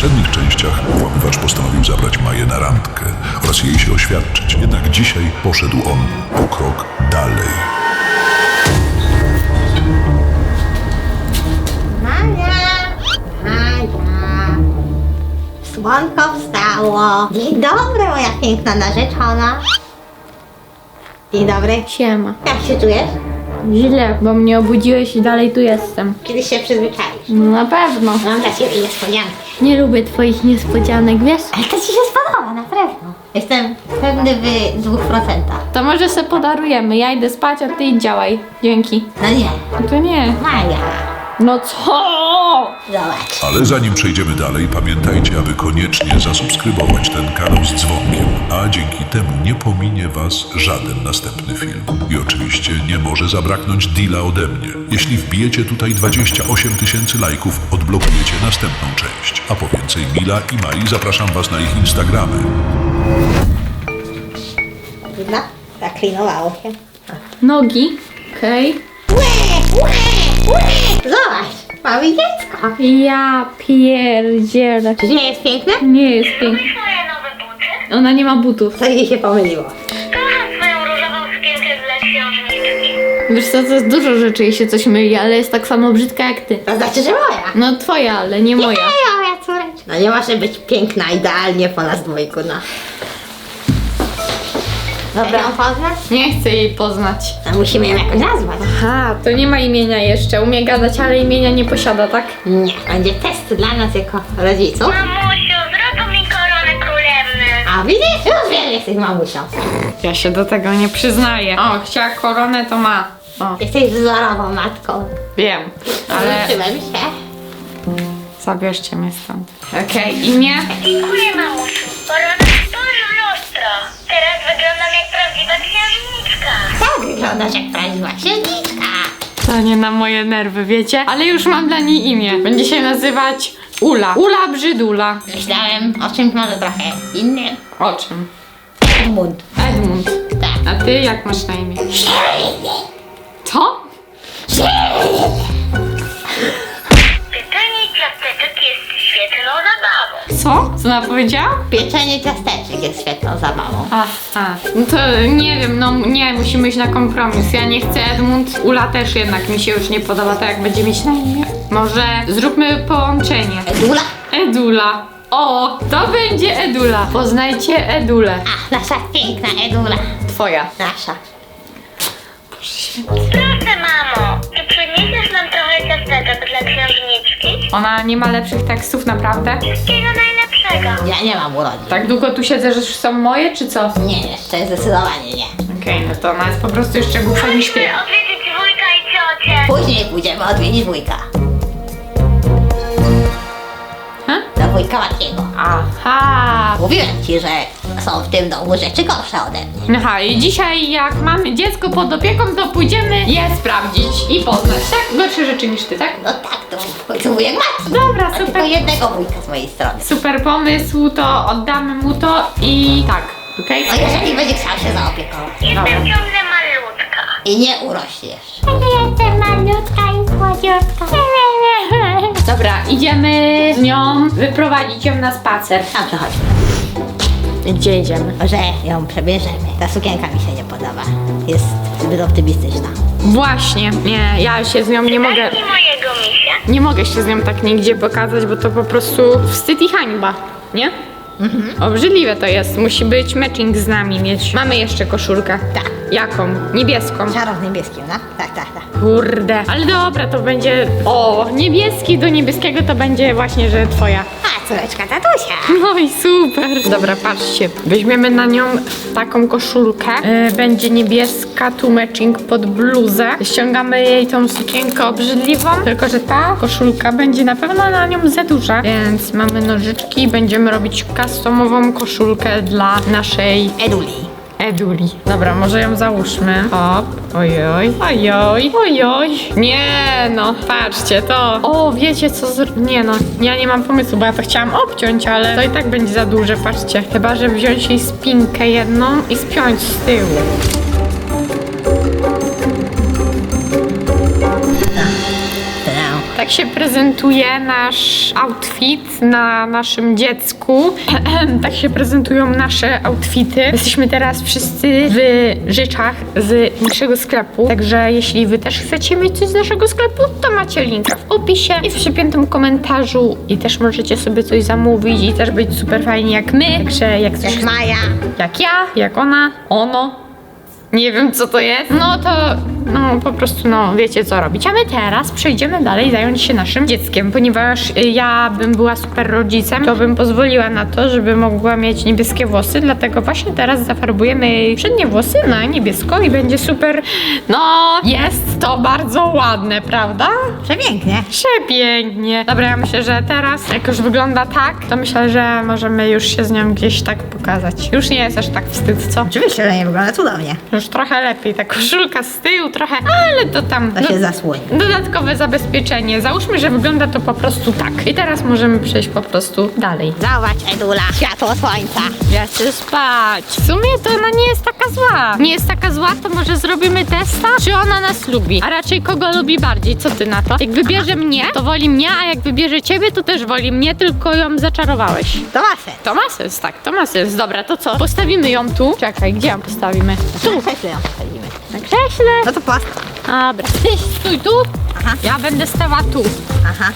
poprzednich częściach włamywacz postanowił zabrać Maję na randkę oraz jej się oświadczyć. Jednak dzisiaj poszedł on o krok dalej. Maja, Maja. Słonko wstało. Dzień dobry, moja piękna narzeczona. Dzień dobry. Siema. Jak się czujesz? Źle, bo mnie obudziłeś i dalej tu jestem. Kiedyś się przyzwyczaisz. No na pewno. Mam dla ciebie niespodziankę. Nie lubię twoich niespodzianek, wiesz? Ale to ci się spodoba, na pewno. Jestem pewny w dwóch procentach. To może se podarujemy. Ja idę spać, a ty idź działaj. Dzięki. No nie. No to nie. Maja. No co? Zobacz. Ale zanim przejdziemy dalej, pamiętajcie, aby koniecznie zasubskrybować ten kanał z dzwonkiem, a dzięki temu nie pominie Was żaden następny film. I oczywiście nie może zabraknąć deala ode mnie. Jeśli wbijecie tutaj 28 tysięcy lajków, odblokujecie następną część. A po więcej Mila i Mai zapraszam Was na ich Instagramy. No, zaklinowało się. Nogi. Okej. Łe, łe, Zobacz, mamy dziecko. Ja pierdzielę. Czy nie jest piękne? Nie jest piękna. Moje nowe buty? Ona nie ma butów. Co jej się pomyliło? Kocham swoją różową sukienkę. Wiesz co, to jest dużo rzeczy jej się coś myli, ale jest tak samo brzydka jak ty. To znaczy, że moja. No twoja, ale nie moja. Nie, moja córeczka. No nie może być piękna idealnie po nas dwójku, no. Dobra, ją poznać? Nie chcę jej poznać. No musimy ją jakoś nazwać. Aha, to nie ma imienia jeszcze. Umie gadać, ale imienia nie posiada, tak? Nie, będzie test dla nas jako rodziców. Mamusiu, zrób mi koronę królewny. A widzisz? Już wiem, że jesteś mamusią. Ja się do tego nie przyznaję. O, chciała koronę, to ma. O, Jesteś wzorową matką. wiem, ale Uczyłem się. zabierzcie mnie stąd. Okej, imię? Dziękuję, wyglądasz jak prawdziwa księżniczka. To nie na moje nerwy, wiecie? Ale już mam dla niej imię. Będzie się nazywać Ula. Ula Brzydula. Myślałem o czymś może trochę innym. O czym? Edmund. Edmund. Tak. A ty jak masz na imię? Co? Co? Co ona powiedziała? Pieczenie ciasteczek jest świetną zabawą. Aha, no to nie wiem, no nie, musimy iść na kompromis. Ja nie chcę Edmund, Ula też jednak mi się już nie podoba, tak jak będzie mieć na imię. Może zróbmy połączenie. Edula? Edula. O, to będzie Edula. Poznajcie Edulę. A, nasza piękna Edula. Twoja. Nasza. Proszę, mamo, czy przyniesiesz nam trochę ciasteczek dla księżniczki? Ona nie ma lepszych tekstów, naprawdę? Wszystkiego najlepszego. Ja nie mam urodzin. Tak długo tu siedzę, że już są moje, czy co? Nie, jeszcze zdecydowanie nie. Okej, no to ona jest po prostu jeszcze głupsza niż ty. Musimy odwiedzić wujka i ciocię. Później pójdziemy odwiedzić wujka. Wujka Matiego. Aha. Mówiłem ci, że są w tym domu rzeczy gorsze ode mnie. Aha, i dzisiaj jak mamy dziecko pod opieką, to pójdziemy je sprawdzić i poznać, tak? Gorsze rzeczy niż ty, tak? No tak, to w końcu wujek Mati. Dobra, A tylko super. jednego wujka z mojej strony. Super pomysł, to oddamy mu to i tak, okej? No jeżeli będzie chciał się zaopiekować. Jestem ciągle malutka. I nie urośniesz. Jestem malutka i słodziutka. Dobra, idziemy z nią wyprowadzić ją na spacer. Dobrze, chodźmy. Gdzie idziemy? Może ją przebierzemy. Ta sukienka mi się nie podoba. Jest zbyt optymistyczna. Właśnie, nie, ja się z nią nie mogę, mojego misia. nie mogę się z nią tak nigdzie pokazać, bo to po prostu wstyd i hańba, nie? Obrzydliwe to jest, musi być matching z nami mieć. Mamy jeszcze koszulkę. Tak. Jaką? Niebieską. Czarów niebieskim, no? Tak, tak. Kurde, ale dobra, to będzie. O, niebieski do niebieskiego to będzie właśnie, że twoja. A, córeczka tatusia. No i super. Dobra, patrzcie. Weźmiemy na nią taką koszulkę. Yy, będzie niebieska, tu matching pod bluzę. Ściągamy jej tą sukienkę obrzydliwą. Tylko, że ta koszulka będzie na pewno na nią za duża. Więc mamy nożyczki i będziemy robić customową koszulkę dla naszej Eduli. Eduli. Dobra, może ją załóżmy. Hop, ojoj, ojoj, ojoj. Nie no, patrzcie to. O, wiecie co z... Nie no, ja nie mam pomysłu, bo ja to chciałam obciąć, ale to i tak będzie za duże, patrzcie. Chyba, że wziąć jej spinkę jedną i spiąć z tyłu. Tak tak się prezentuje nasz outfit na naszym dziecku. tak się prezentują nasze outfity. Jesteśmy teraz wszyscy w rzeczach z naszego sklepu. Także jeśli wy też chcecie mieć coś z naszego sklepu, to macie linka w opisie i w przypiętym komentarzu. I też możecie sobie coś zamówić i też być super fajni jak my. Także jak coś Jak Maja. jak ja, jak ona, ono. Nie wiem co to jest. No to no po prostu no wiecie co robić. A my teraz przejdziemy dalej zająć się naszym dzieckiem, ponieważ y, ja bym była super rodzicem, to bym pozwoliła na to, żeby mogła mieć niebieskie włosy, dlatego właśnie teraz zafarbujemy jej przednie włosy na niebiesko i będzie super. No jest to bardzo ładne, prawda? Przepięknie. Przepięknie. Dobra, ja myślę, że teraz, jak już wygląda tak, to myślę, że możemy już się z nią gdzieś tak pokazać. Już nie jest aż tak wstyd, co? Oczywiście, że nie wygląda cudownie. Już trochę lepiej, ta koszulka z tyłu trochę, ale to tam... To się zasłoni. Dodatkowe zabezpieczenie. Załóżmy, że wygląda to po prostu tak. I teraz możemy przejść po prostu dalej. Zobacz, Edula, światło słońca. Ja chcę spać. W sumie to ona nie jest zła. Nie jest taka zła, to może zrobimy testa, czy ona nas lubi. A raczej kogo lubi bardziej, co ty na to? Jak wybierze mnie, to woli mnie, a jak wybierze ciebie, to też woli mnie, tylko ją zaczarowałeś. To ma sens. To ma sens, tak, to ma sens. Dobra, to co? Postawimy ją tu. Czekaj, gdzie ją postawimy? Tu. Na krześle ją postawimy. Na krześle. No to post. Dobra, ty stój tu, Aha. ja będę stała tu. Aha.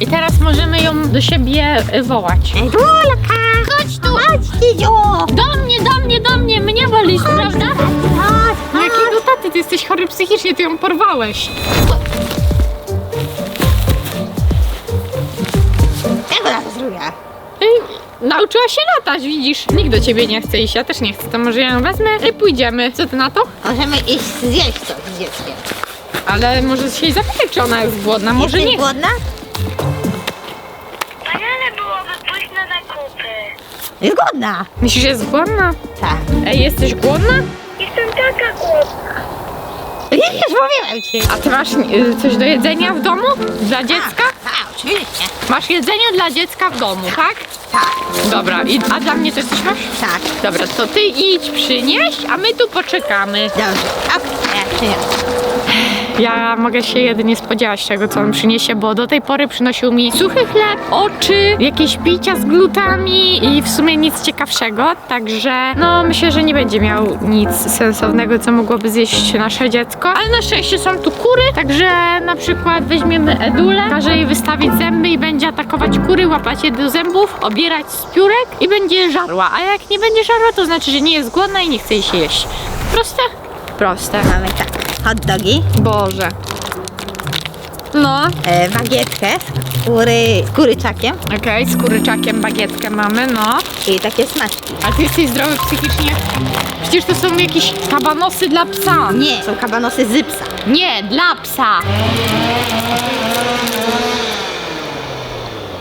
I teraz możemy ją do siebie y, wołać. Edulka! Chodź tu! Chodź, Kidziu! Do mnie, do mnie, do mnie! Mnie wolisz, prawda? Chodź, Jakiego taty? Ty jesteś chory psychicznie, ty ją porwałeś. Jak ona to? Ej, nauczyła się latać, widzisz? Nikt do ciebie nie chce iść, ja też nie chcę, to może ja ją wezmę i pójdziemy. Co ty na to? Możemy iść zjeść coś z dzieckiem. Ale może się jej zapytać, czy ona jest głodna, może Jesteś nie. głodna? Jest głodna. Myślisz, że jest głodna? Tak. Ej, jesteś głodna? Jestem taka głodna. Nie, już mówiłem ci. A ty masz y, coś do jedzenia w domu? Dla dziecka? Tak, oczywiście. Masz jedzenie dla dziecka w domu, tak? Tak, Dobra, i, a dla mnie też coś masz? tak. Dobra, to ty idź przynieś, a my tu poczekamy. Dobrze. Okej, ja przyniosę. Ja mogę się jedynie spodziewać tego, co on przyniesie, bo do tej pory przynosił mi suchy chleb, oczy, jakieś picia z glutami i w sumie nic ciekawszego, także no myślę, że nie będzie miał nic sensownego, co mogłoby zjeść nasze dziecko, ale na szczęście są tu kury, także na przykład weźmiemy Edulę, każe jej wystawić zęby i będzie atakować kury, łapać je do zębów, obierać z piórek i będzie żarła, a jak nie będzie żarła, to znaczy, że nie jest głodna i nie chce jej się jeść. Proste? Proste. Mamy tak. Hot dogi, Boże. No, e, bagietkę z kury, z kuryczakiem okej, z kuryczakiem bagietkę mamy, no. i takie smaczki. Ale ty jesteś zdrowy psychicznie? Przecież to są jakieś kabanosy dla psa. Nie, są kabanosy z psa. Nie, dla psa.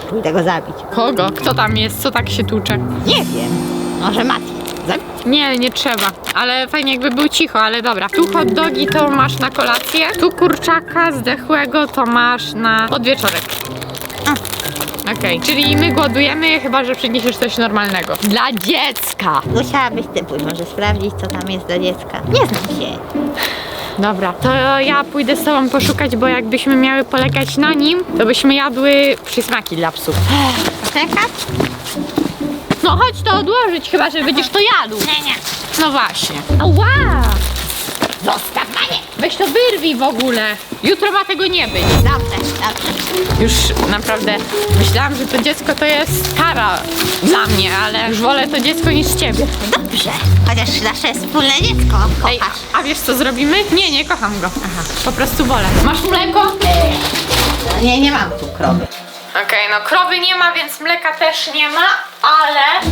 Pójdę go zabić. Kogo? Kto tam jest? Co tak się tłucze? Nie wiem. Może Mati. Nie, nie trzeba. Ale fajnie jakby był cicho, ale dobra. Tu hot dogi to masz na kolację. Tu kurczaka zdechłego to masz na podwieczorek. Okej, czyli my głodujemy, chyba że przyniesiesz coś normalnego. Dla dziecka. Musiałabyś ty pójść, może sprawdzić, co tam jest dla dziecka. Nie znam się. Dobra, to ja pójdę z tobą poszukać, bo jakbyśmy miały polegać na nim, to byśmy jadły przysmaki dla psów. Poczekać? No chodź to odłożyć, chyba że będziesz to jadł. Nie, nie. No właśnie. Ała! Zostaw mnie! Weź to wyrwij w ogóle. Jutro ma tego nie być. Dobrze, dobrze. Już naprawdę myślałam, że to dziecko to jest kara dla mnie, ale już wolę to dziecko niż ciebie. Dobrze. Chociaż nasze wspólne dziecko Ej, kochasz. a wiesz co zrobimy? Nie, nie kocham go. Aha. Po prostu wolę. Masz mleko? No nie, nie mam tu krowy. Okej, no krowy nie ma, więc mleka też nie ma, ale...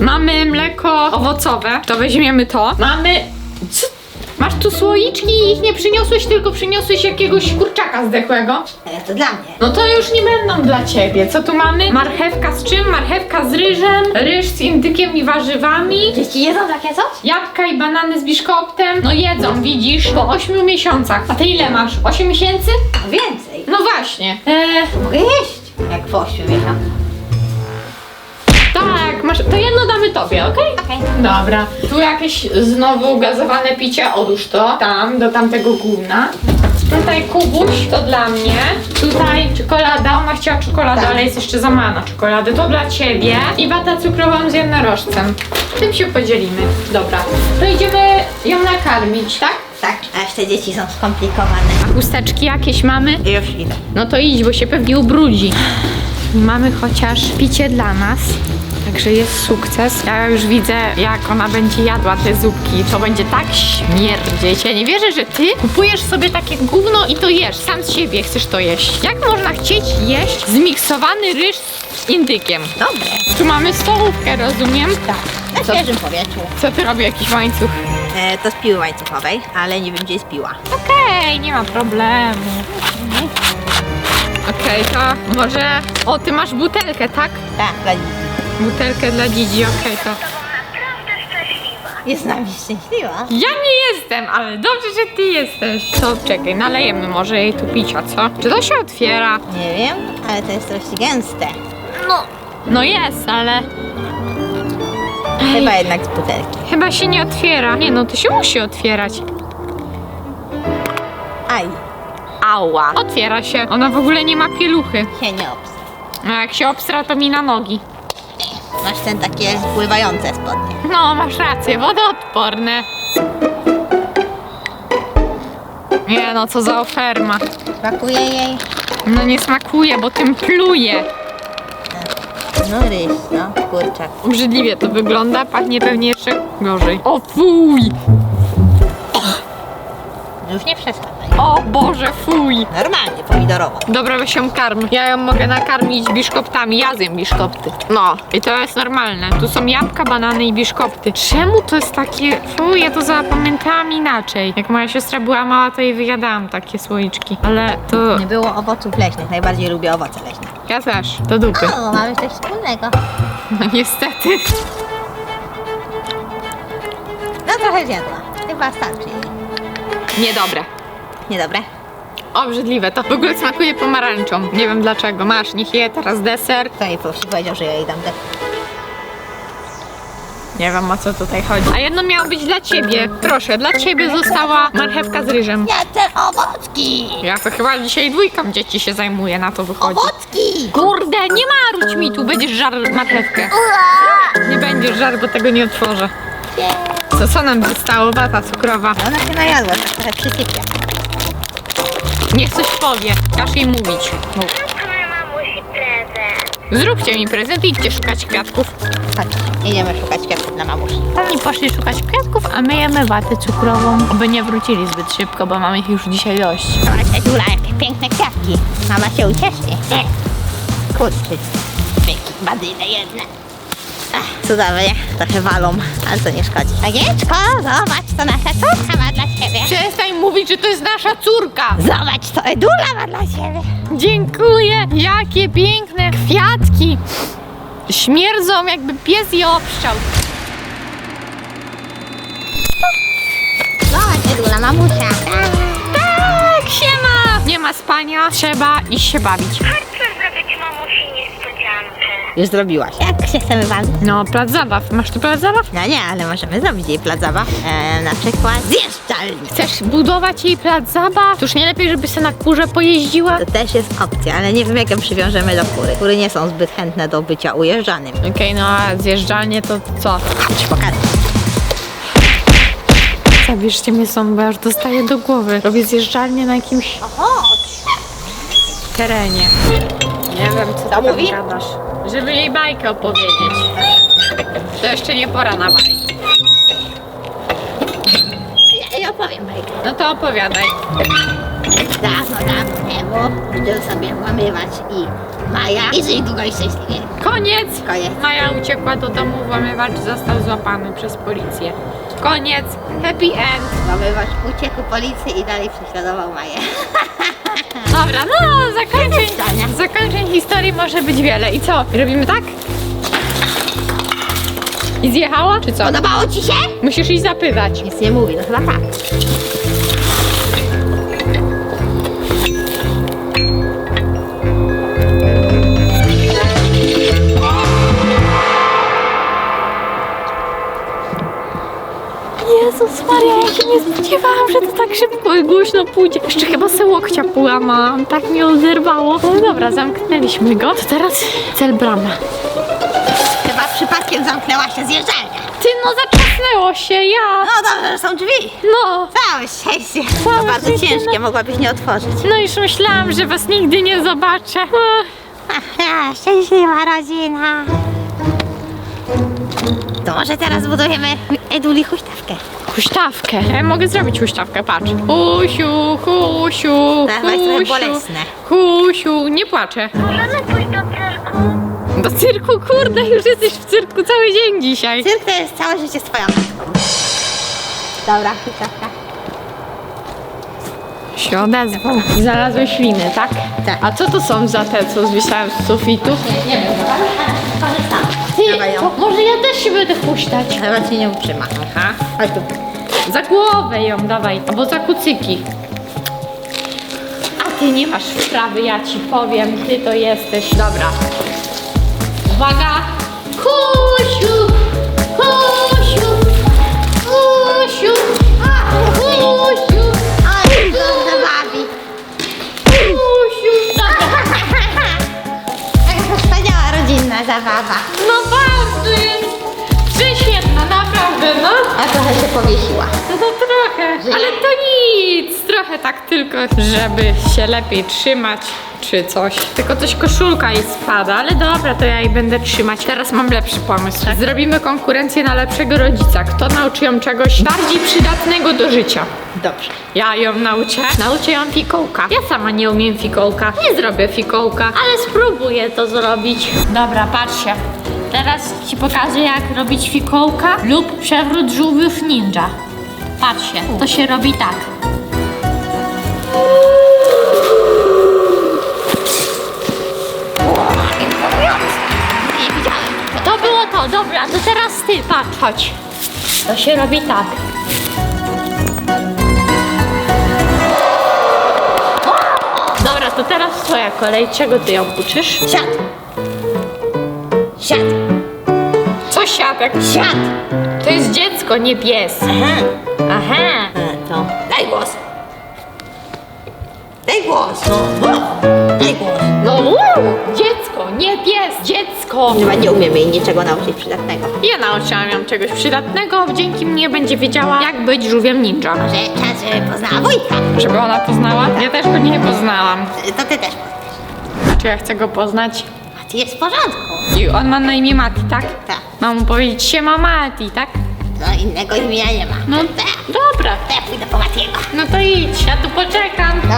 Mamy mleko owocowe, to weźmiemy to. Mamy... Co? Masz tu słoiczki i ich nie przyniosłeś, tylko przyniosłeś jakiegoś kurczaka zdechłego. E, to dla mnie. No to już nie będą dla ciebie. Co tu mamy? Marchewka z czym? Marchewka z ryżem, ryż z indykiem i warzywami. Dzieci jedzą takie coś? Jabłka i banany z biszkoptem. No jedzą, widzisz, po 8 miesiącach. A ty ile masz? 8 miesięcy? A więcej. No właśnie. Eee, Mogę jeść. Jak w ośmiu miesiącach. tak, masz. To jedno damy tobie, okej? Okej. Dobra. Tu jakieś znowu gazowane picie, odłóż to. Tam, do tamtego gówna. Tutaj kubuś to dla mnie. Tutaj czekolada, ona chciała czekoladę, Tak. ale jest jeszcze za mało na czekoladę. To dla ciebie. I watę cukrową z jednorożcem. Tym się podzielimy. Dobra. To idziemy ją nakarmić, tak? Tak, aż te dzieci są skomplikowane. A chusteczki jakieś mamy? Już idę. No to idź, bo się pewnie ubrudzi. Mamy chociaż picie dla nas. Także jest sukces. Ja już widzę, jak ona będzie jadła te zupki. To będzie tak śmierdzieć. Ja nie wierzę, że ty kupujesz sobie takie gówno i to jesz. Sam z siebie chcesz to jeść. Jak można chcieć jeść zmiksowany ryż z indykiem? Dobre. Tu mamy stołówkę, rozumiem? Tak, na Co? świeżym powietrzu. Co ty robi jakiś łańcuch? E, to z piły łańcuchowej, ale nie wiem gdzie jest piła. Okej, nie ma problemu. Okej, to może... O, ty masz butelkę, tak? Tak, dla. Butelkę dla Dzidzi, okej, to... Naprawdę szczęśliwa. Jest nami szczęśliwa. Ja nie jestem, ale dobrze, że ty jesteś. To czekaj, nalejemy może jej tu picia, co? Czy to się otwiera? Nie wiem, ale to jest dość gęste. No jest, ale Chyba jednak z butelki. chyba się nie otwiera. Nie no, to się musi otwierać. Aj, Ała. Otwiera się. Ona w ogóle nie ma pieluchy. się nie obs. A jak się obstra, to mi na nogi. Masz ten takie pływające spodnie. No, masz rację, wodoodporne. Nie no, co za oferma. Brakuje jej. No nie smakuje, bo tym pluje. No ryż, no, kurczak. Obrzydliwie to wygląda, pachnie pewnie jeszcze gorzej. O fuj! Już nie przesadzaj. O Boże, fuj! Normalnie, pomidorowo. Dobra, weź ją karm. Ja ją mogę nakarmić biszkoptami. Ja zjem biszkopty. No, i to jest normalne. Tu są jabłka, banany i biszkopty. Czemu to jest takie... Fuj, ja to zapamiętałam inaczej. Jak moja siostra była mała, to jej wyjadałam takie słoiczki. Ale to... Nie było owoców leśnych, najbardziej lubię owoce leśne. Ja też. Do dupy. O, mamy coś wspólnego. No niestety. No trochę zjadła. Chyba starczy jej. Niedobre. Niedobre? Obrzydliwe to. W ogóle smakuje pomarańczą. Nie wiem dlaczego. Masz, niech je teraz deser. To jej powiedział, że ja jej dam. Nie wiem o co tutaj chodzi. A jedno miało być dla ciebie. Proszę, dla ciebie została marchewka z ryżem. Ja chcę owocki! Ja to chyba dzisiaj dwójką dzieci się zajmuje, na to wychodzi. Owocki! Kurde, nie maruć mi tu, będziesz żarł marchewkę. Nie będziesz żarł, bo tego nie otworzę. Co, co nam zostało? Wata cukrowa. Ona się najadła, tak trochę przysypia. Niech coś powie. Każ jej mówić. Mów. Zróbmy mamusi prezent. Zróbcie mi prezent i idźcie szukać kwiatków. Chodź, idziemy szukać kwiatków dla mamusi. Oni poszli szukać kwiatków, a my jemy watę cukrową. Oby nie wrócili zbyt szybko, bo mamy ich już dzisiaj dość. Zobacz, Edula, jakie piękne kwiatki. Mama się ucieszy. Kurczę, badyny jedne. Ach, cudownie, trochę walą, ale to nie szkodzi. Agieczko, zobacz, to nasza córka ma dla ciebie. Przestań mówić, że to jest nasza córka! Zobacz, to Edula ma dla ciebie. Dziękuję! Jakie piękne kwiatki! Śmierdzą, jakby pies je obszczał. Zobacz, Edula, mamusia. Tak, siema! Nie ma spania, trzeba iść się bawić. Chodź zrobić mamusi niespodziankę. Już zrobiłaś. Jak się chcemy bawić? No, plac zabaw. Masz tu plac zabaw? No nie, ale możemy zrobić jej plac zabaw. E, na przykład zjeżdżalnię. Chcesz budować jej plac zabaw? Tuż nie lepiej, żeby się na kurze pojeździła? To też jest opcja, ale nie wiem jak ją przywiążemy do kury. Kury nie są zbyt chętne do bycia ujeżdżanym. Okej, no a zjeżdżalnie to co? Chodź, pokażę. Zabierzcie mnie stąd, bo ja już dostaję do głowy. Robię zjeżdżalnię na jakimś terenie. Nie wiem, co tam mówi? gadasz. Żeby jej bajkę opowiedzieć. To jeszcze nie pora na bajkę. Ja, ja opowiem bajkę. No to opowiadaj. Dawno, dawno temu będą sobie włamywać i Maja i żyli długo i szczęśliwie. Koniec! Koniec. Maja uciekła do domu, włamywacz został złapany przez policję. Koniec! Happy end! Włamywacz uciekł policji i dalej prześladował Maję. Dobra, no zakończeń, zakończeń historii może być wiele. I co? Robimy tak? I zjechała, czy co? Podobało ci się? Musisz iść zapytać. Nic nie mówi, no chyba tak. Jezus Maria, jakie nie spodziewałam, że to tak szybko i głośno pójdzie. Jeszcze chyba se łokcia połamałam, tak mnie oderwało. No dobra, zamknęliśmy go. To teraz cel brama. Chyba przypadkiem zamknęła się zjeżdżalnia. Ty, no zaczasnęło się, ja. No dobrze, że są drzwi. No. Całe szczęście. Całe To bardzo szczęście, ciężkie, mogłabyś nie otworzyć. No już myślałam, że was nigdy nie zobaczę. Ach. Aha, szczęśliwa rodzina. To może teraz zbudujemy Eduli huśtawkę. Huśtawkę. Ja mogę zrobić huśtawkę, patrz. Husiu, husiu, Tak, trochę husiu. bolesne. Husiu, nie płaczę. Możemy pójść do cyrku? Do cyrku, kurde, już jesteś w cyrku cały dzień dzisiaj. Cyrk to jest całe życie matką. Dobra, huśtawka. Się odezwał. Znalazłeś liny, tak? Tak. A co to są za te, co zwisałem z sufitu? Nie, nie wiem, korzystam. Ty, Dawaj ją. to może ja też się będę puszczać. Ale cię nie utrzyma. Aha. Chodź tu. Za głowę ją dawaj, albo za kucyki. A ty nie masz wprawy, ja ci powiem, ty to jesteś. Dobra. Uwaga! Kusiu! Kusiu! Kusiu! Kusiu! Oj, dobrze bawi. Kusiu! Dobra. Taka wspaniała rodzinna zabawa. No trochę się powiesiła. No to trochę, ale to nic, trochę tak tylko, żeby się lepiej trzymać czy coś. Tylko coś koszulka jej spada, ale dobra, to ja jej będę trzymać. Teraz mam lepszy pomysł. Zrobimy konkurencję na lepszego rodzica. Kto nauczy ją czegoś bardziej przydatnego do życia? Dobrze. Ja ją nauczę. Nauczę ją fikołka. Ja sama nie umiem fikołka. Nie zrobię fikołka, ale spróbuję to zrobić. Dobra, patrzcie. Teraz ci pokażę jak robić fikołka lub przewrót żółwych ninja. Patrzcie, to się robi tak. Nie widziałem. To było to, dobra, to teraz ty, patrz, chodź. To się robi tak. Dobra, to teraz twoja kolej. Czego ty ją uczysz? Siad. Siad. Co siatek? Siad. To jest dziecko, nie pies. Aha. Aha. E, To daj głos. Daj głos. No. Daj głos. No, uuu, dziecko, nie pies, dziecko. Chyba nie umiem jej niczego nauczyć przydatnego. Ja nauczyłam ją czegoś przydatnego, dzięki mnie będzie wiedziała, jak być żółwiem ninja. Może czas, żeby poznała wujka. Żeby ona poznała? Ja też go nie poznałam. To ty też. Czy ja chcę go poznać? Jest w porządku. I on ma na imię Mati, tak? Tak. Mam mu powiedzieć siema Mati, tak? No innego imienia nie ma. No Tak. dobra. To ja pójdę po Matiego. No to idź, ja tu poczekam. No.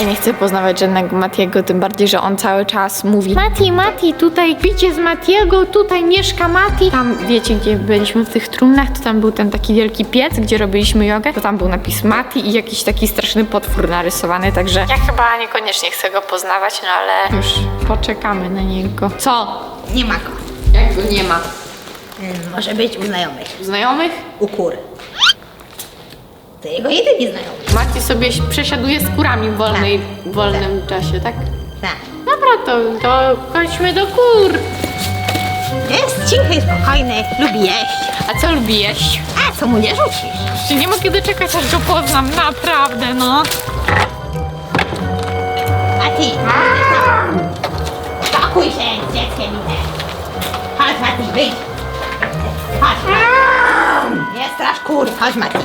Ja nie chcę poznawać żadnego Matiego, tym bardziej, że on cały czas mówi Mati, Mati, tutaj picie z Matiego, tutaj mieszka Mati. Tam, wiecie, gdzie byliśmy w tych trumnach, to tam był ten taki wielki piec, gdzie robiliśmy jogę, to tam był napis Mati i jakiś taki straszny potwór narysowany, także ja chyba niekoniecznie chcę go poznawać, no ale już poczekamy na niego. Co? Nie ma go. Jak go nie ma? Może być u znajomych. Znajomych? U kur. To jego jedyni znajomy. Mati sobie przesiaduje z kurami w, wolnej, w wolnym czasie, tak? Tak. Dobra, to, to chodźmy do kur. Jest cichy, spokojny, lubi jeść. A co lubi jeść? A co mu nie rzucisz? Nie mogę doczekać, aż go poznam, naprawdę, no. A ty, spokój się z dzieckiem idę. Chodź Mati, wyjdź. Chodź. Nie strasz kur, chodź Mati.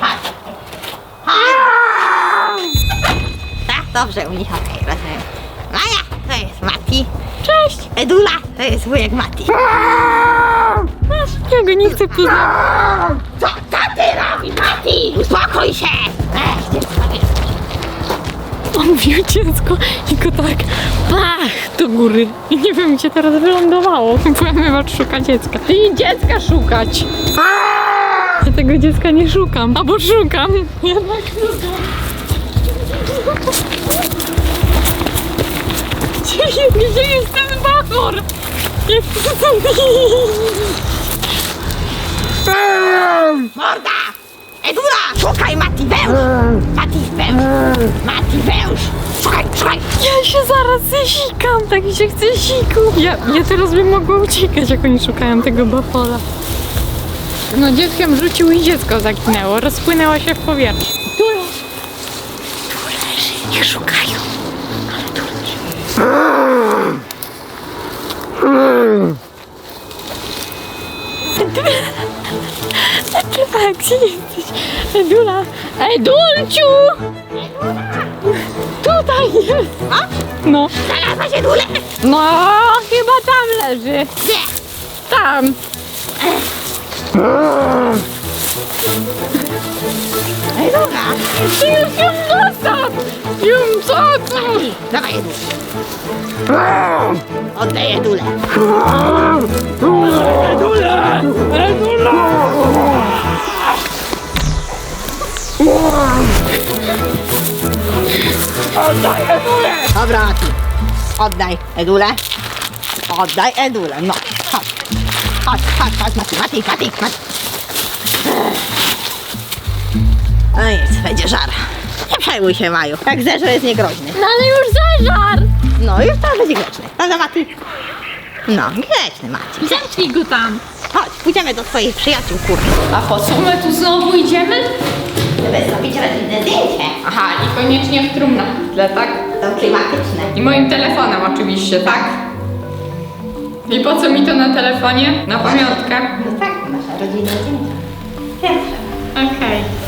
Chodź. Chodź. Tak, dobrze, u nich okej, rozumiem. Maja, to jest Mati. Cześć! Edula, to jest wujek Mati. Ja go nie chcę poznać. Co, co ty robisz, Mati? Uspokój się. On wziął dziecko i go tak pach do góry. I nie wiem, gdzie teraz wylądowało. Byłem chyba szuka dziecka. I dziecka szukać. Ja tego dziecka nie szukam. Albo szukam. Jednak Gdzie, gdzie jest ten bachor? Jak Morda! Edula! Szukaj Mati węż! Mati węż! Mati węż! Szukaj, szukaj! Ja się zaraz zesikam, tak mi się chce siku. Ja, ja teraz bym mogła uciekać, jak oni szukają tego bafola. No dzieckiem rzucił i dziecko zaginęło. Rozpłynęło się w powietrzu. Tu leży. Tu leży. Niech szukają. Ale tu leży. Edula, gdzie jesteś? Edula! Edulciu! Tutaj jest! No. Znalazłaś Edulę? No, chyba tam leży. Gdzie? Tam. だからエドあんたエドだエドだエドだあんたエドだ危なかったあんたエドだあんたエドだなはっはっはっはっ待て待て待て待て No nic, będzie żar. Nie przejmuj się, Maju. Tak zerzo jest niegroźny. No ale już zażar! No, już teraz będzie grzeczny. Prawda, Mati? No, grzeczny, Maci. Zamknij go tam. Chodź, pójdziemy do twoich przyjaciół, kurde. A po co my tu znowu idziemy? Żeby zrobić rodzinne zdjęcie. Aha, i koniecznie w trumnach w tle, tak? To klimatyczne. I moim telefonem oczywiście, tak? I po co mi to na telefonie? Na pamiątkę? No tak, nasze rodzinne zdjęcia. Pierwsze. Okej.